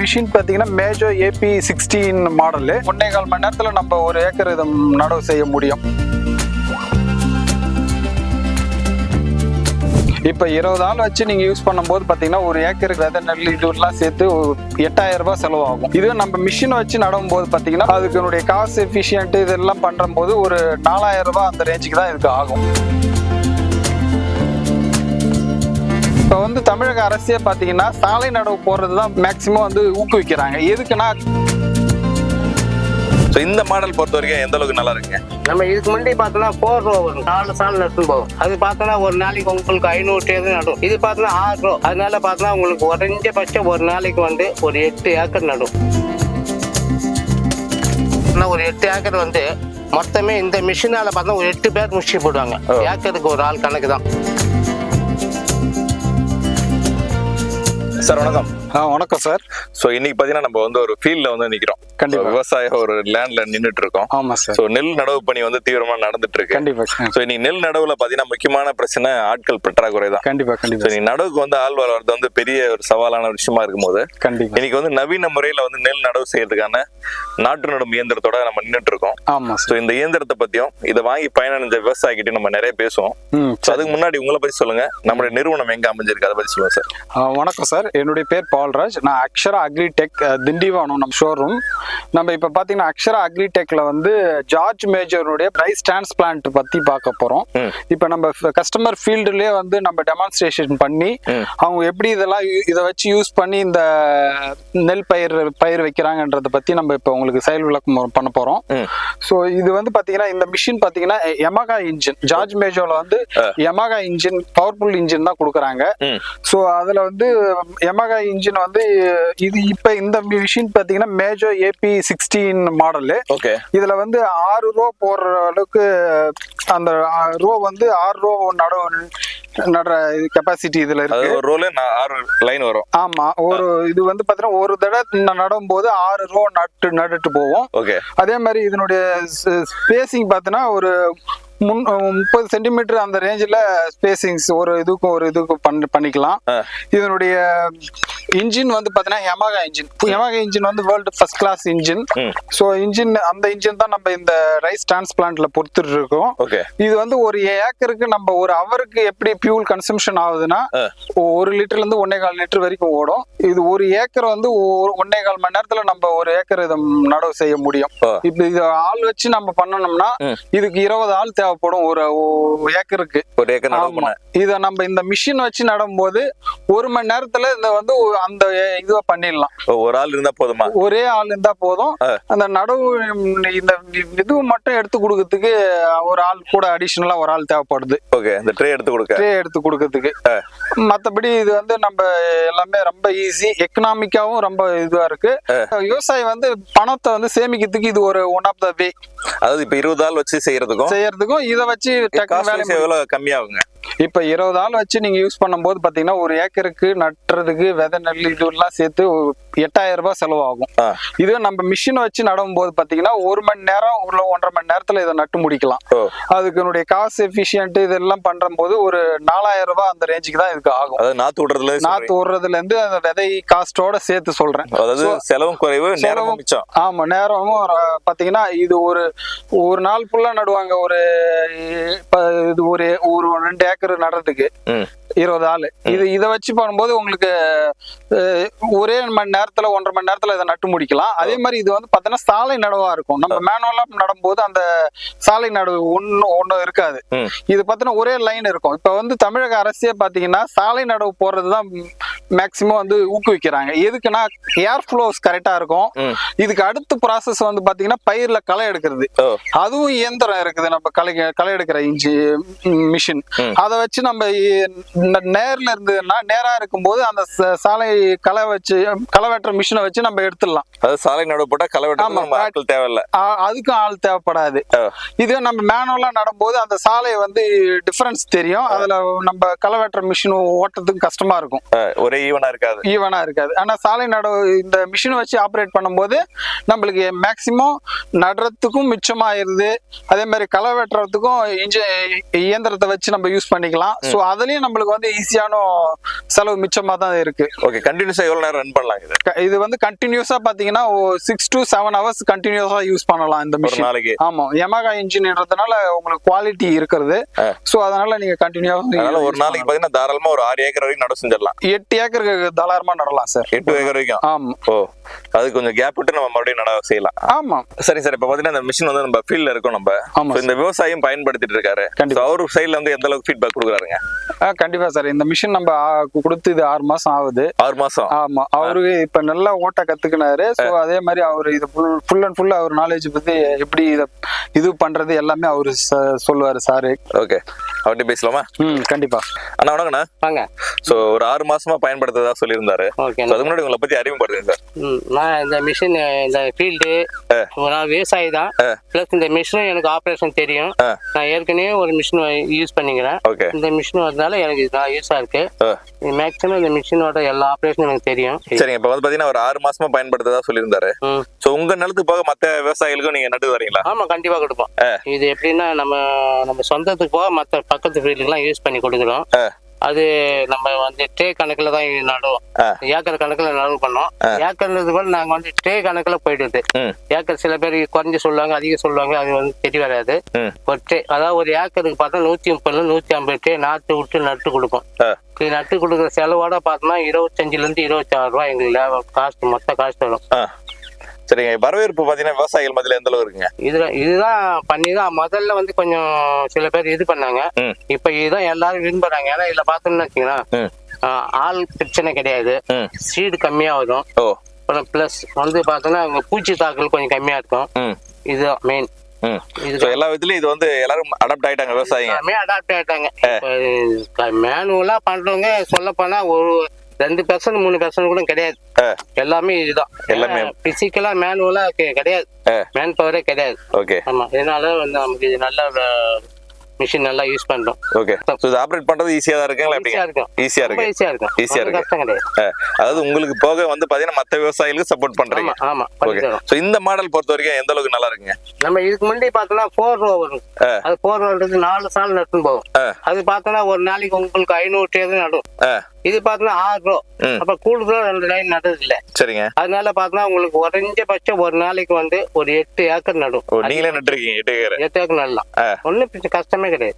Machine பார்த்தீங்கன்னா மேஜோ AB sixteen model ஒன்னே கால் மணி நேரத்தில் நம்ம ஒரு ஏக்கர் இதை நடவு செய்ய முடியும். இப்போ இருபது ஆள் வச்சு நீங்கள் யூஸ் பண்ணும்போது பார்த்தீங்கன்னா ஒரு ஏக்கருக்கு விதை நெல் இதுலாம் சேர்த்து எட்டாயிரம் ரூபாய் செலவாகும். இதுவே நம்ம மிஷினை வச்சு நடும் போது பார்த்தீங்கன்னா அதுக்கு காசு எஃபிஷியன்ட் இதெல்லாம் பண்ணுற போது ஒரு நாலாயிரம் ரூபாய் அந்த ரேஞ்சுக்கு தான் இதுக்கு ஆகும். வந்து தமிழக அரசே பார்த்தீங்கன்னா சாலை நடவு போடுறது தான் மேக்சிமம் வந்து ஊக்குவிக்கிறாங்க. எதுக்குன்னா ஸோ இந்த மாடல் பொறுத்த வரைக்கும் எந்த அளவுக்கு நல்லா இருக்குங்க? நம்ம இதுக்கு முன்னாடி பார்த்தோம்னா ஃபோர் ரோ வரும். நாலு சால் நட்டு போகும். அது பார்த்தோம்னா ஒரு நாளைக்கு உங்களுக்கு ஐநூறு டேது நடும் இது பார்த்தோம்னா ஆறு ரோ அதனால பார்த்தோம்னா உங்களுக்கு குறைஞ்சபட்சம் ஒரு நாளைக்கு வந்து ஒரு எட்டு ஏக்கர் நடும். ஒரு எட்டு ஏக்கர் வந்து மொத்தமே இந்த மிஷினால பார்த்தா ஒரு எட்டு பேர் முடிச்சு போடுவாங்க. ஏக்கருக்கு ஒரு ஆள் கணக்கு தான். சார் வணக்கம் ஆ, வணக்கம் சார். ஸோ இன்னைக்கு பார்த்தீங்கன்னா நம்ம வந்து ஒரு ஃபீல்டில் வந்து நிற்கிறோம் கண்டிப்பா. விவசாய ஒரு லேண்ட்ல நின்றுட்டு இருக்கோம் ஆமாம் சார். ஸோ நெல் நடவு பணி வந்து தீவிரமா நடந்துட்டு இருக்கு கண்டிப்பா ஸோ இன்னைக்கு நெல் நடவுல பார்த்தீங்கன்னா முக்கியமான பிரச்சனை ஆட்கள் பற்றாக்குறை தான். கண்டிப்பா ஸோ கண்டிப்பா இன்னைக்கு நடவுக்கு வந்து ஆள் வளர்றது வந்து பெரிய ஒரு சவாலான விஷயமா இருக்கும்போது கண்டிப்பா. இன்னைக்கு வந்து நவீன முறையில வந்து நெல் நடவு செய்யறதுக்கான நாற்று நடும் இயந்திரத்தோட நம்ம நின்றுட்டு இருக்கோம் ஆமாம் ஸோ இந்த இயந்திரத்தை பத்தியும் இதை வாங்கி பயனடைஞ்ச விவசாயிகிட்ட நம்ம நிறைய பேசுவோம். ஸோ அதுக்கு முன்னாடி உங்களை பத்தி சொல்லுங்க. நம்மளுடைய நிறுவனம் எங்க அமைஞ்சிருக்கு அதை பத்தி சொல்லுங்க சார். வணக்கம் சார். என்னுடைய பேர் பால்ராஜ் நான் அக்ஷரா அக்ரிடெக் திண்டிவனம் நம்ம ஷோரூம் நம்ம இப்போ பார்த்தீங்கன்னா அக்ஷரா அக்ரிடெக்ல வந்து ஜார்ஜ் மேஜருடைய ரைஸ் டிரான்ஸ்பிளான்ட் பற்றி பார்க்க போகிறோம் ம். இப்போ நம்ம கஸ்டமர் ஃபீல்டுலேயே வந்து நம்ம டெமான்ஸ்ட்ரேஷன் பண்ணி. அவங்க எப்படி இதெல்லாம் இதை வச்சு யூஸ் பண்ணி இந்த நெல் பயிர் பயிர் வைக்கிறாங்கன்றத பற்றி நம்ம இப்போ உங்களுக்கு செயல் விளக்கம் பண்ண போகிறோம் ம். ஸோ இது வந்து பார்த்தீங்கன்னா இந்த மிஷின் பார்த்தீங்கன்னா எமகா இன்ஜின் ஜார்ஜ் மேஜோல வந்து எமகா இன்ஜின் பவர்ஃபுல் இன்ஜின் தான் கொடுக்குறாங்க. ஸோ அதில் வந்து எமகா இன்ஜின் வந்து இது இப்போ இந்த மிஷின் பார்த்தீங்கன்னா மேஜோ A B sixteen model okay இதில் வந்து ஆறு ரோ போடுற அளவுக்கு அந்த ரோ வந்து ஆறு ரோ நடவு நடுற கெப்பாசிட்டி இதில் இருக்கு. ஒரு ரோல ஆறு லைன் வரும். ஆமா ஒரு இது வந்து பார்த்தீங்கன்னா ஒரு தடவை நடும் போது ஆறு ரோ நட்டு நட்டுட்டு போவோம். ஓகே அதே மாதிரி இதனுடைய ஸ்பேசிங் பார்த்தீங்கன்னா ஒரு முன் முப்பது சென்டிமீட்டர் அந்த ரேஞ்சில் ஸ்பேசிங்ஸ் ஒரு இதுக்கும் ஒரு இதுக்கும் பண்ணி பண்ணிக்கலாம். இதனுடைய இன்ஜின் வந்து பார்த்தீங்கன்னா Yamaha இன்ஜின் Yamaha இன்ஜின் வந்து world first class engine. So engine அந்த இன்ஜின் தான் நம்ம இந்த ரைஸ் டிரான்ஸ்பிளான்ட்ல பொறுத்துட்டு இருக்கோம் இது வந்து ஒரு ஏக்கருக்கு நம்ம ஒரு அவருக்கு எப்படி பியூல் கன்சம்ஷன் ஆகுதுன்னா. ஒரு லிட்டர்ல இருந்து ஒன்னே கால் லிட்டர் வரைக்கும் ஓடும். இது ஒரு ஏக்கர் வந்து ஒன்னே கால் மணி நேரத்துல நம்ம ஒரு ஏக்கர் இதை நடவு செய்ய முடியும். இப்ப இது ஆள் வச்சு நம்ம பண்ணணும்னா. இதுக்கு இருபது ஆள் தேவைப்படும் ஒரு ஏக்கருக்கு ஒரு ஏக்கர் இத நம்ம இந்த மிஷின் வச்சு நடும்போது ஒரு மணி நேரத்துல இந்த வந்து அந்த இதுவை பண்ணிடலாம். ஒரு ஆள் இருந்தா போதுமா? ஒரே ஆள் இருந்தா போதும். அந்த நடவு இந்த இது மட்டும் எடுத்து கொடுக்கறதுக்கு ஒரு ஆள் கூட அடிஷனலா ஒரு ஆள் தேவைப்படுது. ஓகே இந்த ட்ரே எடுத்து கொடுக்க. ட்ரே எடுத்து கொடுக்கறதுக்கு. மத்தபடி இது வந்து நம்ம எல்லாமே ரொம்ப ஈஸி எக்கனாமிக்காவும் ரொம்ப இதுவா இருக்கு. விவசாயி வந்து பணத்தை வந்து சேமிக்கிறதுக்கு இது ஒரு ஒன் ஆஃப் த வே அதாவது இப்ப இருபது ஆள் வச்சு செய்யறதுக்கும் செய்யறதுக்கும் இதை வச்சு எவ்வளவு கம்மியாகுங்க? இப்ப இருபது ஆள் வச்சு நீங்க யூஸ் பண்ணும்போது பாத்தீங்கன்னா ஒரு ஏக்கருக்கு நட்டுறதுக்கு விதை நெல் இதெல்லாம் சேர்த்து எட்டாயிரம் ரூபாய் செலவாகும். ஆ. இதுவே நம்ம மிஷினை வச்சு நடும் போது பாத்தீங்கன்னா ஒரு மணி நேரம் உள்ள ஒன்றரை மணி நேரத்துல இதை நட்டு முடிக்கலாம். ஓ. அதுக்கு காசு எஃபிஷியன்ட் இதெல்லாம் பண்ற போது ஒரு நாலாயிரம் ரூபாய் அந்த ரேஞ்சுக்கு தான் இதுக்கு ஆகும். அதாவது நாத்து விடுறதுல நாத்து விடுறதுல இருந்து அந்த விதை காஸ்டோட சேர்த்து சொல்றேன். அதாவது செலவும் குறைவு நேரமும் மிச்சம். ஆமா நேரமும் பாத்தீங்கன்னா இது ஒரு ஒரு நாள் ஃபுல்லா நடுவாங்க. ஒரு இப்ப இது ஒரு ஒரு ரெண்டு ஏக்கர் நடுறதுக்கு நடனத்துக்கு இருபது ஆளு. இது இதை வச்சு பண்ணும்போது உங்களுக்கு ஒரே மணி நேரத்துல ஒன்றரை மணி நேரத்துல இதை நட்டு முடிக்கலாம். அதே மாதிரி இது வந்து பாத்தீங்கன்னா சாலை நடவா இருக்கும். நம்ம மேனுவலா நடும்போது அந்த சாலை நடவு ஒன்னு ஒண்ணு இருக்காது. இது பாத்தீங்கன்னா ஒரே லைன் இருக்கும். இப்ப வந்து தமிழக அரசே பாத்தீங்கன்னா சாலை நடவு போறதுதான் மேக்சிமம் வந்து ஊக்குவிக்கிறாங்க. எதுக்குன்னா ஏர் ஃப்ளோஸ் கரெக்டா இருக்கும். இதுக்கு அடுத்த ப்ராசஸ் வந்து பாத்தீங்கன்னா பயிர்ல களை எடுக்கிறது. அதுவும் இயந்திரம் இருக்குது. நம்ம களை களை எடுக்கிற இன்ஜி மிஷின். அதை வச்சு நம்ம நேர்ல இருந்ததுன்னா நேரா இருக்கும்போது அந்த சாலை களை வச்சு களை வெட்டுற மிஷினை வச்சு நம்ம எடுத்துடலாம். அதாவது சாலை நடுவு போட்டா களை. நம்ம ஆட்கள் தேவையில்ல. அதுக்கும் ஆள் தேவைப்படாது. ஓ. இதுவே நம்ம மேனுவலா நடும்போது அந்த சாலை வந்து டிஃபரன்ஸ் தெரியும். அதுல நம்ம களை வெட்டுற மிஷின் ஓட்டுறதுக்கு கஷ்டமா இருக்கும். ஒரே ஈவனா இருக்காது. ஈவனா இருக்காது. ஆனா சாலை நடவு இந்த மிஷின் வச்சு ஆப்ரேட் பண்ணும்போது நம்மளுக்கு மேக்சிமம் நடுறதுக்கும் மிச்சமாயிருது அதே மாதிரி களை வெட்டுறதுக்கும் இன்ஜ இயந்திரத்தை வச்சு நம்ம யூஸ் பண்ணிக்கலாம். ஸோ அதுலயும் நம்மளுக்கு வந்து ஈஸியான செலவு மிச்சமா தான் இருக்கு. ஓகே கண்டினியூஸா எவ்வளவு நேரம் ரன் பண்ணலாம் இது? இது வந்து கண்டினியூஸா பாத்தீங்கன்னா சிக்ஸ் டு செவன் ஹவர்ஸ் கண்டினியூஸா யூஸ் பண்ணலாம் இந்த மிஷின் நாளைக்கு. ஆமா யமகா இன்ஜின்ன்றதுனால உங்களுக்கு குவாலிட்டி இருக்கிறது. ஸோ அதனால நீங்க கண்டினியூ அதனால ஒரு நாளைக்கு பாத்தீங்கன்னா தாராளமா ஒரு ஆறு ஏக்கர் வரைக்கும் நடவு செஞ்சிடலாம். எட்டு ஏக்கருக்கு தாராளமா நடலாம் சார் எட்டு ஏக்கர் வரைக்கும்? ஆமா. ஓ அது கொஞ்சம் கேப் விட்டு நம்ம மறுபடியும் நடவு செய்யலாம். ஆமா. சரி சார் இப்ப பாத்தீங்கன்னா இந்த மிஷின் வந்து நம்ம ஃபீல்ட்ல இருக்கோம் நம்ம. இந்த விவசாயம் பயன்படுத்திட்டு இருக்காரு. கண்டிப்பா. அவரு சைடுல வந்து எந்த அளவுக்கு ஃபீட்பேக் கொடுக்குறாருங்க? ஆ, கண்டிப்பா சார். இந்த மிஷின் நம்ம கொடுத்து இது ஆறு மாசம் ஆகுது. ஆறு மாசம்? ஆமா. அவருக்கு இப்ப நல்லா ஓட்ட கத்துக்கினாரு. சோ அதே மாதிரி அவர் இது ஃபுல் அண்ட் ஃபுல் அவர் நாலேஜ் பத்தி எப்படி இத இது பண்றது எல்லாமே அவரு சொல்லுவாரு சாரு. ஓகே அவர்கிட்ட பேசலாமா? ம் கண்டிப்பா. அண்ணா வணக்கண்ணா வாங்க. சோ ஒரு ஆறு மாசமா பயன்படுத்துறதா சொல்லியிருந்தாரு. அதுக்கு முன்னாடி உங்களை பத்தி அறிமுகப்படுத்துங்க சார். நான் இந்த மிஷின் இந்த ஃபீல்டு நான் விவசாயி தான். ப்ளஸ் இந்த மிஷினும் எனக்கு ஆப்ரேஷன் தெரியும். நான் ஏற்கனவே ஒரு மிஷின் யூஸ் பண்ணிக்கிறேன். ஓகே இந்த மிஷின் வரதுனால எனக்கு இது நான் யூஸாக இருக்கு. மேக்ஸிமம் இந்த மிஷினோட எல்லா ஆப்ரேஷனும் எனக்கு தெரியும். சரிங்க இப்ப வந்து பாத்தீங்கன்னா ஒரு ஆறு மாசமா பயன்படுத்துறதா சொல்லியிருந்தாரு. சோ உங்க நிலத்துக்கு போக மத்த விவசாயிகளுக்கும் நீங்க நட்டு வரீங்களா ஆமா கண்டிப்பா கொடுப்போம். இது எப்படின்னா நம்ம நம்ம சொந்தத்துக்கு போக மற்ற பக்கத்து ஃபீல்டுக்கெல்லாம் யூஸ் பண்ணி கொடுக்குறோம். அது நம்ம வந்து ட்ரே கணக்குல தான் நடுவோம். ஏக்கர் கணக்குல நடவு பண்ணோம் ஏக்கர்ன்றது போல நாங்க வந்து ட்ரே கணக்குல போயிடுது. ஏக்கர் சில பேர் குறைஞ்சு சொல்லுவாங்க அதிகம் சொல்லுவாங்க அது வந்து தெரிய வராது. ஒரு ட்ரே அதாவது ஒரு ஏக்கருக்கு பார்த்தா நூத்தி முப்பதுல நூத்தி ஐம்பது ட்ரே நாட்டு விட்டு நட்டு கொடுப்போம். இது நட்டு கொடுக்குற செலவோட பார்த்தோம்னா இருபத்தஞ்சுல இருந்து இருபத்தி ஆறு ரூபாய் எங்களுக்கு காஸ்ட் மொத்த காஸ்ட் வரும். சரிங்க வரவேற்பு பாத்தீங்கன்னா விவசாயிகள் மத்தியில எந்த அளவு இருக்குங்க? இதுல இதுதான் பண்ணி தான் முதல்ல வந்து கொஞ்சம் சில பேர் இது பண்ணாங்க. இப்ப இதுதான் எல்லாரும் விரும்புறாங்க. ஏன்னா இதுல பார்த்தோம்னு. ஆஹ், ஆள் பிரச்சனை கிடையாது. சீடு கம்மியா வரும் ஓ. அப்புறம் பிளஸ் வந்து பார்த்தோம்னா அவங்க பூச்சி தாக்கல் கொஞ்சம் கம்மியா இருக்கும். மெயின் இது ஸோ எல்லா விதத்துலயும் இது வந்து எல்லாரும் அடாப்ட் ஆயிட்டாங்க விவசாயிங்க. எல்லாமே அடாப்ட் ஆயிட்டாங்க. மேனுவலா பண்றவங்க சொல்ல போனா ஒரு ரெண்டு பெர்சன்ட் மூணு பெர்சன்ட் கூட கிடையாது. எல்லாமே இதுதான். எல்லாமே. பிசிக்கலா மேனுவலா கிடையாது. மேன் பவரே கிடையாது. ஓகே. ஆமா இதனால வந்து நமக்கு இது நல்ல மிஷின் நல்லா யூஸ் பண்றோம். ஓகே. ஸோ இது ஆப்ரேட் பண்றது ஈஸியா தான் இருக்குங்களா ஈஸியா இருக்கும். ஈஸியா இருக்கு. ஈஸியா இருக்கும். ஈஸியா இருக்கு. கஷ்டம் கிடையாது. அதாவது உங்களுக்கு போக வந்து பாத்தீங்கன்னா மத்த விவசாயிகளுக்கு சப்போர்ட் பண்றீங்க. ஆமா ஓகே ஸோ இந்த மாடல் பொறுத்த வரைக்கும் எந்த அளவுக்கு நல்லா இருக்குங்க? நம்ம இதுக்கு முன்னாடி பார்த்தோம்னா ஃபோர் ரோ வரும். அது ஃபோர் ரோன்றது நாலு சால் நட்டுன்னு போகும். அது பார்த்தோம்னா ஒரு நாளைக்கு உங்களுக்கு ஐநூறு டேது நடும். இது பார்த்தோம்னா ஆறு ரோ ம். அப்ப கூடுதலா ரெண்டு லைன் நடுறது இல்ல சரிங்க. அதனால பார்த்தோம்னா உங்களுக்கு குறைஞ்சபட்சம் ஒரு நாளைக்கு வந்து ஒரு எட்டு ஏக்கர் நடும். நீங்களே நட்டுருக்கீங்க எட்டு ஏக்கர். எட்டு ஏக்கர் நடலாம். பிரச்சனை கஷ்டமே கிடையாது.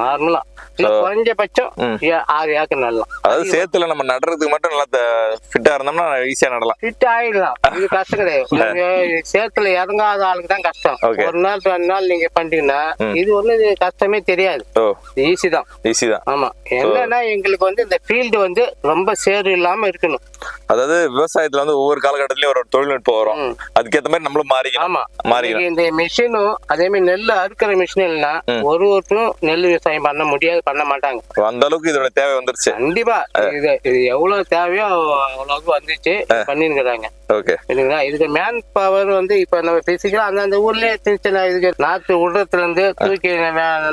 நார்மலா. குறைஞ்சபட்சம் ஆறு ஏக்கர் நடலாம். அதாவது சேத்துல நம்ம நடுறதுக்கு மட்டும் நல்லா ஃபிட்டா இருந்தோம்னா ஈஸியா நடலாம். ஃபிட் ஆயிடலாம். இது கஷ்டம் கிடையாது. சேத்துல இறங்காத ஆளுக்கு தான் கஷ்டம். ஒரு நாள் ரெண்டு நாள் நீங்க பண்ணிட்டீங்கன்னா. இது ஒண்ணு கஷ்டமே தெரியாது. ஈஸி தான். ஈஸி தான். ஆமா. என்னன்னா எங்களுக்கு வந்து இந்த ஃபீல்டு வந்து ரொம்ப சேறு இல்லாம இருக்கணும். அதாவது விவசாயத்துல வந்து ஒவ்வொரு காலகட்டத்திலயும் ஒரு தொழில்நுட்பம் வரும். ம். அதுக்கேத்த மாதிரி நம்மளும் மாறிக்கணும். ஆமா. இன்னைக்கு இந்த மிஷினும் அதே மாதிரி நெல் அறுக்கிற மிஷின் இல்லைன்னா ஒரு ஒருத்தரும் நெல் விவசாயம் பண்ண முடியாது பண்ண மாட்டாங்க. அந்த அளவுக்கு இதோட தேவை வந்துருச்சு. கண்டிப்பா. இது இது எவ்வளவு தேவையோ அவ்வளவுக்கு வந்துச்சு. பண்ணிருக்கிறாங்க ஓகே. சரிங்களா இதுக்கு மேன் பவர் வந்து இப்ப நம்ம பிசிக்கலா அந்தந்த ஊர்லயே சின்ன சின்ன இதுக்கு நாத்து விடுறதுல இருந்து தூக்கி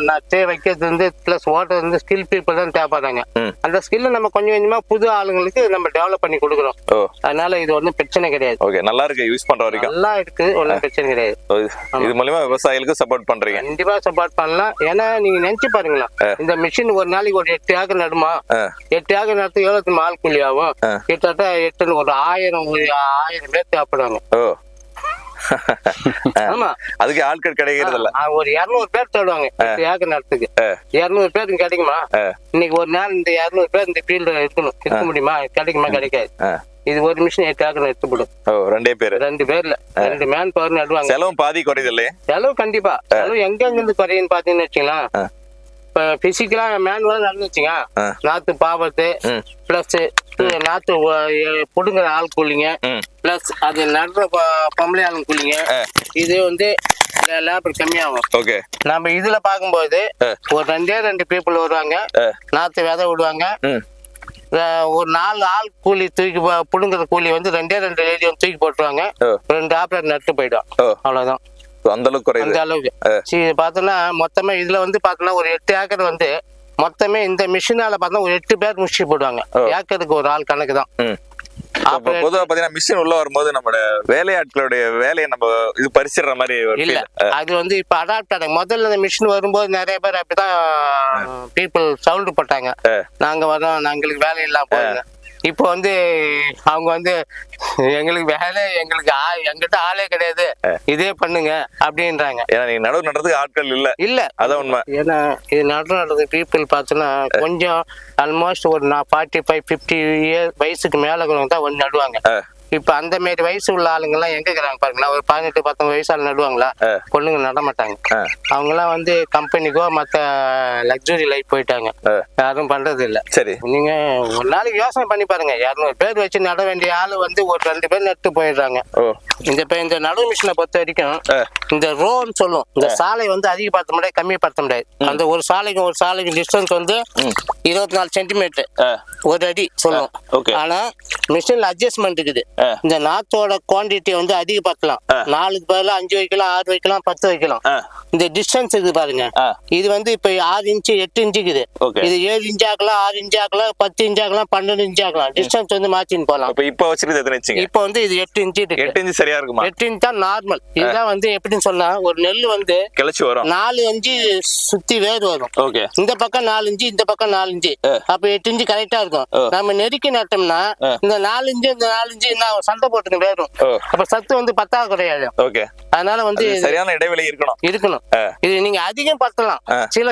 நட்டே வைக்கிறதுல இருந்து பிளஸ் ஓட்டுறது இருந்து ஸ்கில் பீப்புள் தான் தேவைப்படுறாங்க. அந்த ஸ்கில்ல நம்ம கொஞ்சம் கொஞ்சமா புது ஆளுங்களுக்கு நம்ம டெவலப் பண்ணி கொடுக்குறோம். அதனால இது ஒன்றும் பிரச்சனை கிடையாது. ஓகே நல்லா இருக்கு யூஸ் பண்ற வரைக்கும். நல்லா இருக்கு ஒன்றும் பிரச்சனை கிடையாது. இது- மூலியமா விவசாயிகளுக்கு சப்போர்ட் பண்றீங்க. கண்டிப்பா சப்போர்ட் பண்ணலாம். ஏன்னா நீங்க நினைச்சு பாருங்களேன். இந்த மிஷின் ஒரு நாளைக்கு ஒரு எட்டு ஏக்கர் நடுமா. எட்டு ஏக்கர் நட்டு எவ்வளவு ஆள் கூலி ஆகும். கிட்டத்தட்ட எட்டு ஒரு ஆயிரம் ஆயிரம் பேர் தேவைப்படுவாங்க. ஓ. ஆமா. அதுக்கு ஆட்கள் கிடைக்கிறது இல்ல ஒரு இருநூறு பேர் தேடுவாங்க ஏக்கர் நடத்துக்கு. இருநூறு பேருக்கு கிடைக்குமா இன்னைக்கு ஒரு நாள் இந்த இருநூறு பேர் இந்த ஃபீல்டு இருக்கணும். இருக்க முடியுமா? கிடைக்குமா? கிடைக்காது. இது ஒரு மிஷின் எட்டு ஏக்கர் எடுத்துப்படும் ஓ ரெண்டே பேரு. ரெண்டு பேர்ல ரெண்டு மேன் பவர் நடுவாங்க. செலவும் பாதி குறையுது இல்லையே? செலவு கண்டிப்பா. செலவு எங்க இருந்து குறையுன்னு பாத்தீங்கன்னு வச்சுங்களேன் ஆ. இப்ப பிசிக்கலா மேனுவலா நடந்து வச்சுங்க ஆ. நாத்து பாவத்து. பிளஸ் எ- புடுங்குற ஆள் கூலிங்க. பிளஸ் அது நடுற பொம்பளை ஆள் கூலிங்க. இது வந்து லேபர் கம்மியாகும் ஓகே நம்ம இதுல பாக்கும்போது. ஒரு ரெண்டே ரெண்டு பீப்புள் வருவாங்க. நாத்து விதை விடுவாங்க ஒரு நாலு ஆள் கூலி தூக்கி புடுங்குற கூலி வந்து ரெண்டே ரெண்டு லேடி வந்து தூக்கி போட்டுருவாங்க. ரெண்டு ஆப்ரேட் நட்டு போயிடும் அவ்வளவுதான் அந்த அளவுக்கு குறையுது. அந்த அளவுக்கு. சரி பார்த்தோன்னா மொத்தமா இதுல வந்து பார்த்தோன்னா ஒரு எட்டு ஏக்கர் வந்து மொத்தமே இந்த மிஷினால பார்த்தா ஒரு எட்டு பேர் முடிச்சு போடுவாங்க. ஏக்கருக்கு ஒரு ஆள் கணக்கு தான். பொதுவா பாத்தீங்கன்னா மிஷின் உள்ள வரும்போது நம்மளோட வேலையாட்களுடைய வேலையை நம்ம இது பறிச்சிடுற மாதிரி இல்ல. அது வந்து இப்ப அடாப்ட் ஆனாங்க முதல்ல இந்த மிஷின் வரும்போது நிறைய பேர் அப்படிதான் பீப்புள் சவுண்ட் போட்டாங்க. நாங்க வரோம் நாங்களுக்கு வேலை இல்லாம போகுங்க இப்போ வந்து அவங்க வந்து எங்களுக்கு வேலை எங்களுக்கு ஆ- எங்கிட்ட ஆளே கிடையாது. இதே பண்ணுங்க அப்படின்றாங்க. ஏன்னா நீங்க நடவு நடுறதுக்கு ஆட்கள் இல்ல. இல்ல. அதான் உண்மை. ஏன்னா இது நடு நடுறது பீப்புள் பார்த்தோன்னா கொஞ்சம் ஆல்மோஸ்ட் ஒரு நான் ஃபார்ட்டி ஃபைவ் ஃபிஃப்டி இயர் வயசுக்கு மேல தான் வந்து நடுவாங்க. இப்ப அந்த மாதிரி வயசு உள்ள ஆளுங்க எல்லாம் எங்க இருக்கிறாங்க பாருங்களா ஒரு பதினெட்டு பத்தொன்பது வயசு ஆள் நடுவாங்களா பொண்ணுங்க நட மாட்டாங்க. அவங்க எல்லாம் வந்து கம்பெனிக்கோ மத்த லக்ஸுரி லைஃப் போயிட்டாங்க. யாரும் பண்றது இல்ல சரி. நீங்க ஒரு நாளைக்கு யோசனை பண்ணி பாருங்க. இரநூறு பேர் வச்சு நட வேண்டிய ஆளு வந்து ஒரு ரெண்டு பேர் நட்டு போயிடுறாங்க. இந்த இப்ப இந்த நடுவு மிஷினை பொறுத்த வரைக்கும். இந்த ரோன்னு சொல்லும் இந்த சாலை வந்து அதிகப்படுத்த முடியாது கம்மிப்படுத்த முடியாது. அந்த ஒரு சாலைக்கு ஒரு சாலைக்கு டிஸ்டன்ஸ் வந்து இருபத்தி நாலு சென்டிமீட்டர். ஒரு அடி சொல்லும். ஆனா மிஷின்ல அட்ஜஸ்ட்மெண்ட் இருக்குது. இந்த நாத்தோட குவான்டிட்டி வந்து அதிகப்படுத்தலாம் நாலுக்கு பதிலா அஞ்சு வைக்கலாம் ஆறு வைக்கலாம் பத்து வைக்கலாம். இந்த டிஸ்டன்ஸ் இருக்குது பாருங்க. இது வந்து இப்ப ஆறு இன்ச்சு எட்டு இன்ச்சு இருக்குது. Okay. இது ஏழு இன்ச் ஆக்கலாம் ஆறு இன்ச் ஆக்கலாம் பத்து இன்ச் ஆக்கலாம் பன்னெண்டு இன்ச் ஆக்கலாம் டிஸ்டன்ஸ் வந்து மாத்தின்னு போலாம். அப்ப இப்ப வச்சிருக்கிறது இப்போ வந்து இது எட்டு இன்ச்சு இருக்கு. எட்டு இன்ச்சு சரியா இருக்குமா? எட்டு இன்ச் தான் நார்மல் இதுதான் வந்து எப்படின்னு சொன்னா ஒரு நெல் வந்து கிளச்சி வரும். நாலு இன்ச்சு சுத்தி வேர் வரும். ஓகே. இந்த பக்கம் நாலு இன்ச்சு இந்த பக்கம் நாலு இன்ச்சு அப்ப எட்டு இன்ச்சு கரெக்டா இருக்கும். நம்ம நெருக்கி நட்டோம்னா இந்த நாலு இன்ச்சு இந்த நாலு இன்ச்சு என்ன ஆகும்? சண்டை வேறும் ஓ. அப்ப சத்து வந்து பத்தாக்குறை ஆயிடும் ஓகே. அதனால வந்து சரியான இடைவெளி இருக்கணும். இருக்கணும். இது நீங்க அதிகம் பத்தலாம். சில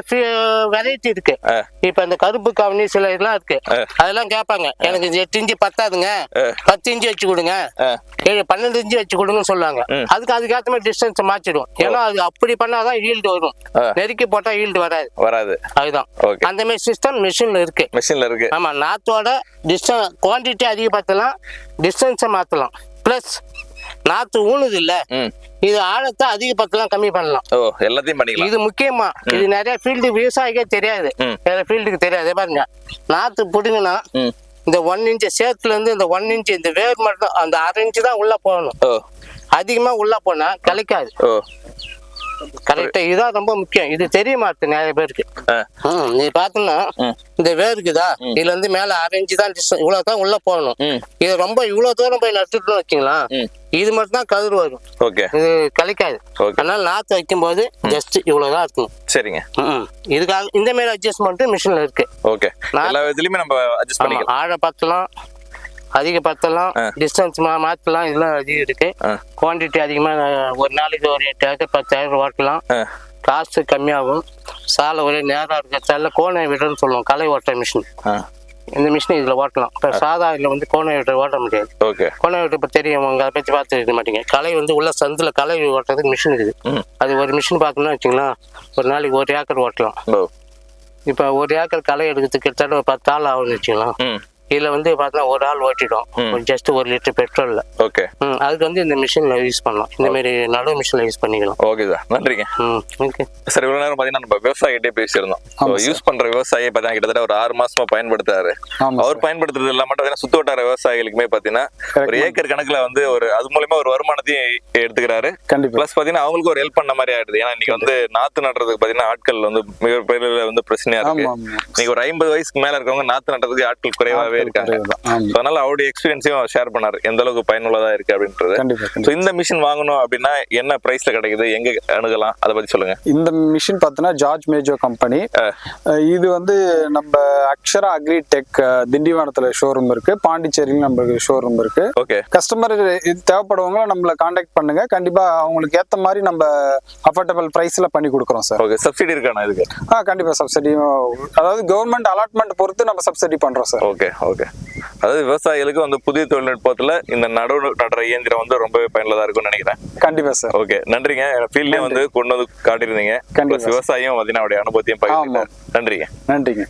வெரைட்டி இருக்கு. இப்ப இந்த கருப்பு கவனி சில இதெல்லாம் இருக்கு. அதெல்லாம் கேட்பாங்க. எனக்கு எட்டு இன்ச்சு பத்தாதுங்க. பத்து இன்ச்சு வச்சு கொடுங்க. ஏழு பன்னெண்டு இன்ச்சு வச்சு கொடுங்கன்னு சொல்லுவாங்க. அதுக்கு அதுக்கேற்ற மாதிரி டிஸ்டன்ஸ் மாற்றிடும் ஏன்னா அது அப்படி பண்ணாதான் ஈல்டு வரும். நெருக்கி போட்டா ஈல்டு வராது. வராது. அதுதான். அந்த மாதிரி சிஸ்டம் மிஷின்ல இருக்கு. மிஷின்ல இருக்கு. ஆமா நாத்தோட டிஸ்டன் குவான்டிட்டி அதிகப்படுத்தலாம் டிஸ்டன்ஸை மாத்தலாம். ப்ளஸ் நாத்து ஊனுது இல்ல இது ஆழத்தை அதிகப்படுத்தலாம் கம்மி பண்ணலாம். ஓ எல்லாத்தையும் பண்ணிக்கலாம். இது முக்கியமா இது நிறைய ஃபீல்டு விவசாயிக்கே தெரியாது. நிறைய ஃபீல்டுக்கு தெரியாது பாருங்க. நாத்து புடுங்கன்னா ம். இந்த ஒன் இன்ச் சேத்துல இருந்து இந்த ஒன் இன்ச் இந்த வேர் மட்டும் அந்த அரை இன்ச்சு தான் உள்ள போகணும். அதிகமா உள்ள போனா கிடைக்காது கரெக்டா இதுதான் ரொம்ப முக்கியம். இது தெரிய மாட்டுது நிறைய பேருக்கு? நீ பாத்தீங்கன்னா. இந்த வேர் இருக்குதா இதுல இருந்து மேல அரை இன்ச்சு தான் distance, இவ்வளவு தான் உள்ள போகணும் இது ரொம்ப இவ்வளவு தூரம் போய் நட்டுட்டோம்னு வச்சுங்களா. இது மட்டும் தான் கதிர் வரும். ஓகே. இது கழிக்காது. அதனால நாத்து வைக்கும் போது ஜஸ்ட் இவ்வளவுதான் இருக்கணும். சரிங்க. இதுக்காக இந்த மாதிரி அட்ஜஸ்ட்மெண்ட் மிஷின்ல இருக்கு. ஓகே. எல்லா விதத்துலயுமே நம்ம அட்ஜஸ்ட் பண்ணிக்கலாம். ஆழ பத்தலாம் அதிக பத்தலாம் டிஸ்டன்ஸ் மா மாத்தலாம் இதெல்லாம் அதிகம் இருக்கு. குவான்டிட்டி அதிகமா அஹ், ஒரு நாளைக்கு ஒரு எட்டு ஏக்கர் பத்து ஏக்கர் ஓட்டலாம். காசு கம்மியாகும். சாலை ஒரே நேரம் இருக்கிறதால கோணை விடுறன்னு சொல்லுவோம் களை ஓட்டுற மிஷின் இந்த மிஷின் இதுல ஓட்டலாம். இப்போ சாதா இதுல வந்து கோணை விட்டு ஓட்ட முடியாது. ஓகே. கோணை விட்டு இப்போ தெரியும் உங்க அதை பற்றி பார்த்து இருக்க மாட்டீங்க. களை வந்து உள்ள சந்தில் களை ஓட்டுறதுக்கு மிஷின் இருக்குது அது ஒரு மிஷின் பார்த்தோம்னா வச்சுங்களேன் ஒரு நாளைக்கு ஒரு ஏக்கர் ஓட்டலாம். இப்போ ஒரு ஏக்கர் களை எடுக்கிறதுக்கு கிட்டத்தட்ட ஒரு பத்து ஆள் ஆகும்னு வச்சுக்கலாம். இதில் வந்து பார்த்தா ஒரு ஆள் ஓட்டிடும். ஜஸ்ட் ஒரு லிட்டர் பெட்ரோலில். ஓகே. அதுக்கு வந்து இந்த மிஷினில் யூஸ் பண்ணலாம். இந்த மாதிரி நடு மிஷினில் யூஸ் பண்ணிக்கலாம். Okay sir. நன்றிங்க. ஓகே சார் இவ்வளவு நேரம் பாத்தீங்கன்னா நம்ம விவசாயிகிட்டே பேசியிருந்தோம். யூஸ் பண்ற விவசாயி பாத்தீங்கன்னா கிட்டத்தட்ட ஒரு ஆறு மாசமா பயன்படுத்துறாரு. அவர் பயன்படுத்துறது இல்லாம பாத்தீங்கன்னா சுத்து வட்டார விவசாயிகளுக்குமே பாத்தீங்கன்னா ஒரு ஏக்கர் கணக்குல வந்து ஒரு அது மூலியமா ஒரு வருமானத்தையும் எடுத்துக்கிறாரு. கண்டிப்பா. பிளஸ் பாத்தீங்கன்னா அவங்களுக்கு ஒரு ஹெல்ப் பண்ண மாதிரி ஆயிடுது. ஏன்னா இன்னைக்கு வந்து நாத்து நடுறதுக்கு பாத்தீங்கன்னா ஆட்கள் வந்து மிகப்பெரிய வந்து பிரச்சனையா இருக்கு. இன்னைக்கு ஒரு ஐம்பது வயசுக்கு மேல இருக்கவங்க நாத்து நடுறதுக்கு ஆட்கள் குறைவாவே இருக்காங்க. அதனால அவருடைய எக்ஸ்பீரியன்ஸையும் ஷேர் பண்ணாரு. எந்த அளவுக்கு பயனுள்ளதா இருக்கு அப்படின்றது. ஸோ இந்த மிஷின் வாங்கணும் அப்படின்னா என்ன பிரைஸ்ல கிடைக்குது? எங்க அணுகலாம்? அதை பத்தி சொல்லுங்க. இந்த மிஷின் பார்த்தோன்னா ஜார்ஜ் மேஜோ கம்பெனி இது வந்து நம்ம அக்ஷரா அக்ரி டெக் திண்டிவனத்துல ஷோரூம் இருக்கு. பாண்டிச்சேரியிலும் நம்மளுக்கு ஷோரூம் இருக்கு. ஓகே கஸ்டமர் இது தேவைப்படுறவங்க நம்மளை காண்டாக்ட் பண்ணுங்க. கண்டிப்பா அவங்களுக்கு ஏத்த மாதிரி நம்ம அஃபோர்டபுள் பிரைஸ்ல பண்ணி கொடுக்குறோம் சார் ஓகே சப்சிடி இருக்காண்ணா இதுக்கு? ஆ கண்டிப்பா சப்சிடியும் அதாவது கவர்மெண்ட் அலாட்மெண்ட் பொறுத்து நம்ம சப்சிடி பண்றோம் சார் ஓகே ஓகே அதாவது விவசாயிகளுக்கு வந்து புதிய தொழில்நுட்பத்துல இந்த நடவு நடுற இயந்திரம் வந்து ரொம்பவே பயனுள்ளதா இருக்கும்னு நினைக்கிறேன். கண்டிப்பா சார். ஓகே நன்றிங்க. ஃபீல்ட்லயே வந்து கொண்டு வந்து காட்டியிருந்தீங்க. விவசாயியும் பார்த்தீங்கன்னா அவருடைய அனுபவத்தையும் பகிர்ந்துக்கிட்டார் நன்றிங்க. நன்றிங்க.